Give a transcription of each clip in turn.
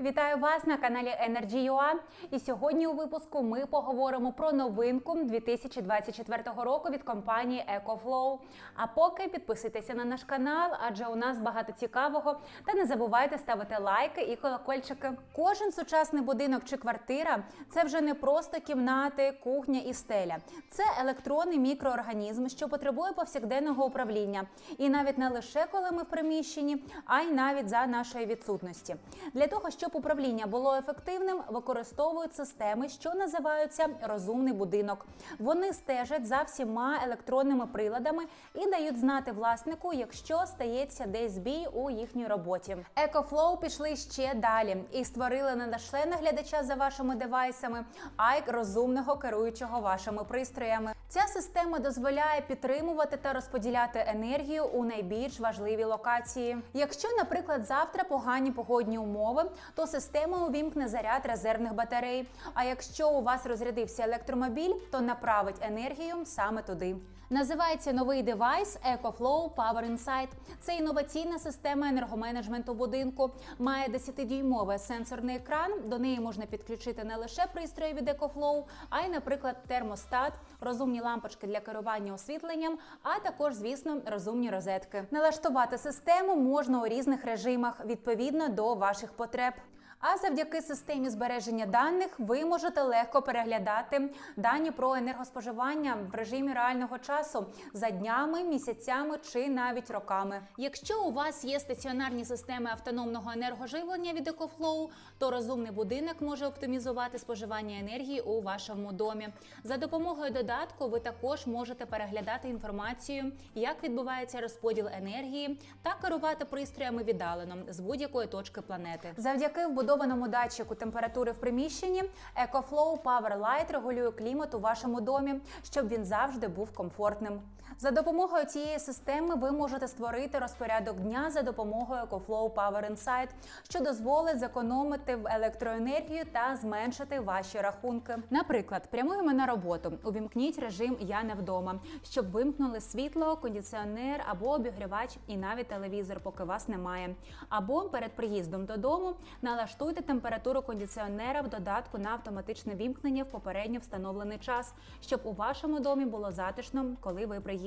Вітаю вас на каналі Energy.ua. І сьогодні у випуску ми поговоримо про новинку 2024 року від компанії EcoFlow. А поки підписуйтеся на наш канал, адже у нас багато цікавого. Та не забувайте ставити лайки і колокольчики. Кожен сучасний будинок чи квартира це вже не просто кімнати, кухня і стеля. Це електронний мікроорганізм, що потребує повсякденного управління. І навіть не лише коли ми в приміщенні, а й навіть за нашої відсутності. Для того, щоб управління було ефективним, використовують системи, що називаються розумний будинок. Вони стежать за всіма електронними приладами і дають знати власнику, якщо стається десь збій у їхній роботі. EcoFlow пішли ще далі і створили не лише наглядача за вашими девайсами, а й розумного керуючого вашими пристроями. Ця система дозволяє підтримувати та розподіляти енергію у найбільш важливі локації. Якщо, наприклад, завтра погані погодні умови, то система увімкне заряд резервних батарей. А якщо у вас розрядився електромобіль, то направить енергію саме туди. Називається новий девайс EcoFlow Power Insight. Це інноваційна система енергоменеджменту будинку. Має 10-дюймовий сенсорний екран. До неї можна підключити не лише пристрої від EcoFlow, а й, наприклад, термостат, розумні лампочки для керування освітленням, а також, звісно, розумні розетки. Налаштувати систему можна у різних режимах відповідно до ваших потреб. А завдяки системі збереження даних ви можете легко переглядати дані про енергоспоживання в режимі реального часу за днями, місяцями чи навіть роками. Якщо у вас є стаціонарні системи автономного енергоживлення від EcoFlow, то розумний будинок може оптимізувати споживання енергії у вашому домі. За допомогою додатку ви також можете переглядати інформацію, як відбувається розподіл енергії та керувати пристроями віддалено з будь-якої точки планети. Завдяки вбудованому датчику температури в приміщенні EcoFlow Power Light регулює клімат у вашому домі, щоб він завжди був комфортним. За допомогою цієї системи ви можете створити розпорядок дня за допомогою EcoFlow Power Insight, що дозволить зекономити в електроенергію та зменшити ваші рахунки. Наприклад, прямуємо на роботу. Увімкніть режим Я не вдома, щоб вимкнули світло, кондиціонер або обігрівач і навіть телевізор, поки вас немає. Або перед приїздом додому налаштуйте температуру кондиціонера в додатку на автоматичне вімкнення в попередньо встановлений час, щоб у вашому домі було затишно, коли ви приїдете.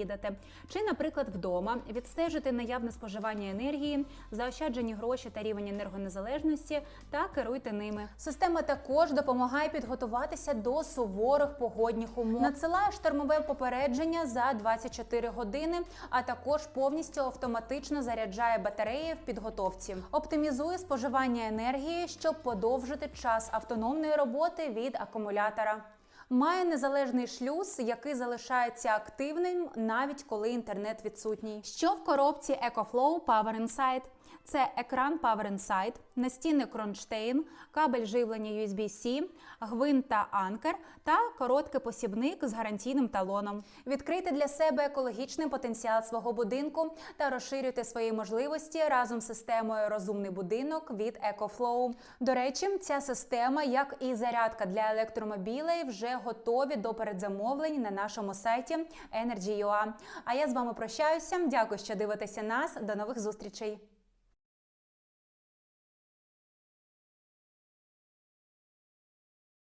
Чи, наприклад, вдома відстежити наявне споживання енергії, заощаджені гроші та рівень енергонезалежності та керуйте ними. Система також допомагає підготуватися до суворих погодних умов. Надсилає штормове попередження за 24 години, а також повністю автоматично заряджає батареї в підготовці. Оптимізує споживання енергії, щоб подовжити час автономної роботи від акумулятора. Має незалежний шлюз, який залишається активним навіть коли інтернет відсутній. Що в коробці EcoFlow Power Insight? Це екран Power Insight, настінний кронштейн, кабель живлення USB-C, гвинт та анкер та короткий посібник з гарантійним талоном. Відкрийте для себе екологічний потенціал свого будинку та розширюйте свої можливості разом з системою Розумний будинок від EcoFlow. До речі, ця система, як і зарядка для електромобілей, вже готові до передзамовлень на нашому сайті Energy.ua. А я з вами прощаюся. Дякую, що дивитеся нас. До нових зустрічей.